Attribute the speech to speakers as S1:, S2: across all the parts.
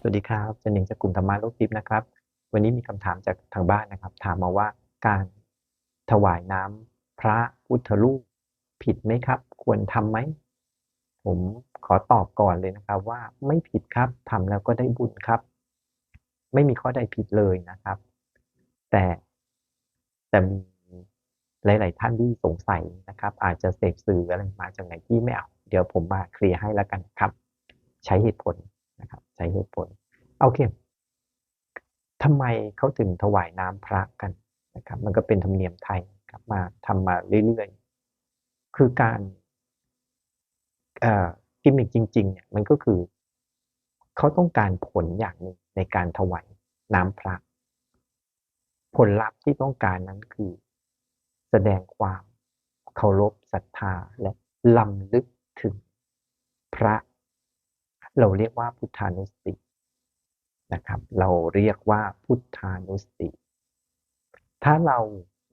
S1: สวัสดีครับเจนหนิงจากกลุ่มธรรมะโลกทิพย์นะครับ วันนี้มีคำถามจากทางบ้านนะครับ ถามมาว่าการถวายน้ำพระพุทธรูปผิดไหมครับ ควรทำไหม ผมขอตอบก่อนเลยนะครับว่าไม่ผิดครับทำแล้วก็ได้บุญครับ ไม่มีข้อใดผิดเลยนะครับ แต่แต่มีหลาย ๆ ท่านที่สงสัยนะครับ อาจจะเสพสื่ออะไรมาจากไหนที่ไม่เอา เดี๋ยวผมมาเคลียร์ให้แล้วกันครับ ใช้เหตุผล นะครับใช้เหตุผลโอเคทำไมเขาถึงถวายน้ำพระกันนะครับ มันก็เป็นธรรมเนียมไทยครับมาทำมาเรื่อยๆ คือการกิมมิกจริงๆเนี่ยมันก็คือเขาต้องการผลอย่างหนึ่งในการถวายน้ำพระ ผลลัพธ์ที่ต้องการนั้นคือ แสดงความเคารพศรัทธาและลำลึกถึงพระ เราเรียกว่าพุทธานุสตินะครับ เราเรียกว่าพุทธานุสติ ถ้าเรา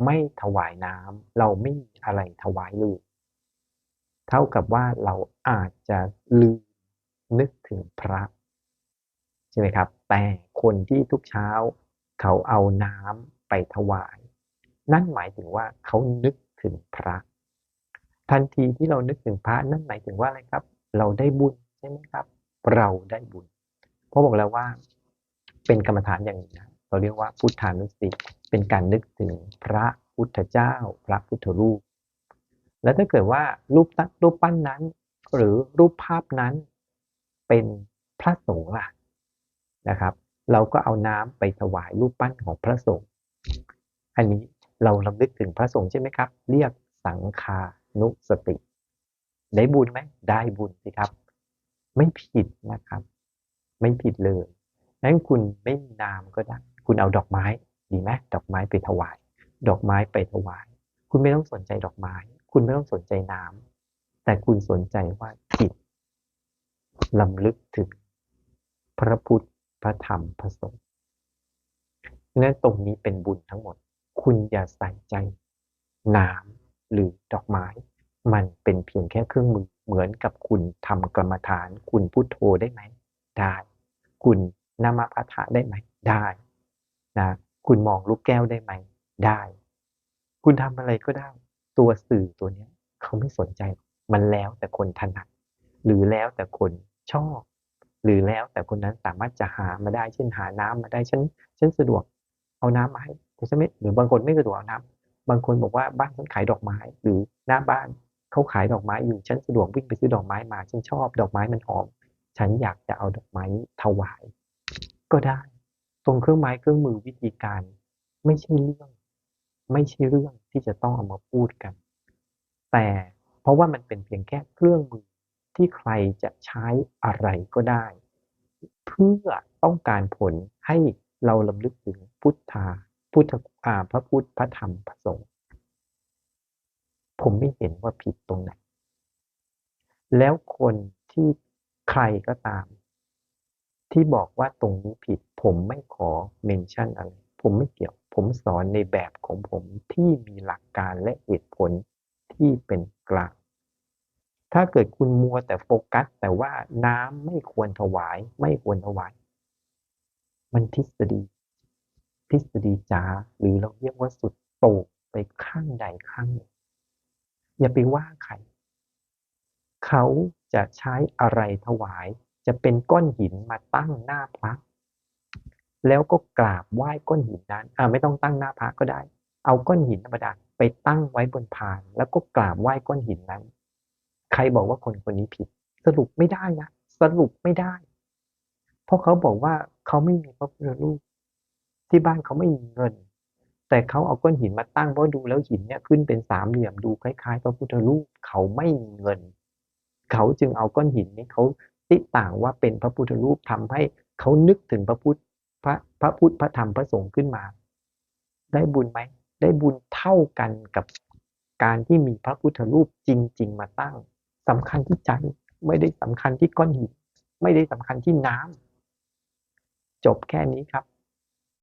S1: ไม่ถวายน้ำเราไม่มีอะไรถวายเลยเท่ากับว่าเราอาจจะลืมนึกถึงพระ ใช่ไหมครับ แต่คนที่ทุกเช้าเขาเอาน้ำไปถวาย นั่นหมายถึงว่าเขานึกถึงพระ ทันทีที่เรานึกถึงพระนั่นหมายถึงว่าอะไรครับ เราได้บุญใช่ไหมครับ เราได้บุญเพราะบอกแล้วว่าเป็นกรรมฐานอย่างนี้นะเราเรียกว่าพุทธานุสติเป็นการนึกถึงพระพุทธเจ้า พระพุทธรูป แล้วถ้าเกิดว่ารูปตั้งรูปปั้นนั้น หรือรูปภาพนั้นเป็นพระสงฆ์ล่ะนะครับ เราก็เอาน้ำไปถวายรูปปั้นของพระสงฆ์อันนี้เราลำลึกถึงพระสงฆ์ใช่ไหมครับ เรียกสังคานุสติ ได้บุญไหมได้บุญสิครับ ไม่ผิดนะครับ ไม่ผิดเลยนั้นคุณไม่มีนามก็ได้ คุณเอาดอกไม้ดีไหมดอกไม้ไปถวาย ดอกไม้ไปถวาย คุณไม่ต้องสนใจดอกไม้ คุณไม่ต้องสนใจน้ำแต่คุณสนใจว่าจิตลำลึกถึงพระพุทธพระธรรมพระสงฆ์นั้นตรงนี้เป็นบุญทั้งหมด คุณอย่าใส่ใจน้ำหรือดอกไม้ มันเป็นเพียงแค่เครื่องมือเหมือนกับคุณทำกรรมฐาน คุณพุโทโธได้ไหมได้ คุณนามาพาฐะได้ไหมได้นะคุณมองลูกแก้วได้ไหมได้ คุณทำอะไรก็ได้ ตัวสื่อตัวเนี้ยเขาไม่สนใจ มันแล้วแต่คนถนัด หรือแล้วแต่คนชอบ หรือแล้วแต่คนนั้นสามารถจะหามาได้ เช่นหาน้ำมาได้ฉันฉันสะดวกเอาน้ำมาให้แต่ฉันไม่หรือบางคนไม่สะดวกเอาน้ำบางคนบอกว่าบ้านฉันขายดอกไม้ หรือหน้าบ้าน เขาขายดอกไม้อยู่ฉันสะดวกวิ่งไปซื้อดอกไม้มาฉันชอบดอกไม้มันหอม ฉันอยากจะเอาดอกไม้ถวาย ก็ได้ ตรงเครื่องไม้เครื่องมือวิธีการ ไม่ใช่เรื่อง ไม่ใช่เรื่องที่จะต้องเอามาพูดกัน แต่เพราะว่ามันเป็นเพียงแค่เครื่องมือที่ใครจะใช้อะไรก็ได้ เพื่อต้องการผลให้เราลำลึกถึงพุทธาพุทธาพระพุทธพระธรรมพระสงฆ์ ผมไม่เห็นว่าผิดตรงไหน แล้วคนที่ใครก็ตาม ที่บอกว่าตรงนี้ผิด ผมไม่ขอเมนชั่นอะไร ผมไม่เกี่ยว ผมสอนในแบบของผมที่มีหลักการและเหตุผลที่เป็นกลาง ถ้าเกิดคุณมัวแต่โฟกัส แต่ว่าน้ำไม่ควรถวาย ไม่ควรถวาย มันทฤษฎี ทฤษฎีจ๋าหรือเราเรียกว่าสุดโต่งไปข้างใดข้างหนึ่ง อย่าไปว่าใคร เขาจะใช้อะไรถวาย จะเป็นก้อนหินมาตั้งหน้าพระ แล้วก็กราบไหว้ก้อนหินนั้นอ่าไม่ต้องตั้งหน้าพระก็ได้ เอาก้อนหินธรรมดาไปตั้งไว้บนพาน แล้วก็กราบไหว้ก้อนหินนั้น ใครบอกว่าคนคนนี้ผิด สรุปไม่ได้นะ สรุปไม่ได้ เพราะเขาบอกว่าเขาไม่มีพระพุทธรูปที่บ้านเขาไม่มีเงิน แต่เขาเอาก้อนหินมาตั้งเพราะดูแล้วหินเนี่ยขึ้นเป็นสามเหลี่ยมดูคล้ายๆพระพุทธรูปเขาไม่มีเงิน เขาจึงเอาก้อนหินนี้เขาติต่างว่าเป็นพระพุทธรูปทำให้เขานึกถึงพระพุทธพระพระพุทธพระธรรมพระสงฆ์ขึ้นมา ได้บุญไหมได้บุญเท่ากันกับการที่มีพระพุทธรูปจริง ๆ มาตั้งสำคัญที่ใจไม่ได้สำคัญที่ก้อนหิน ไม่ได้สำคัญที่น้ำจบแค่นี้ครับ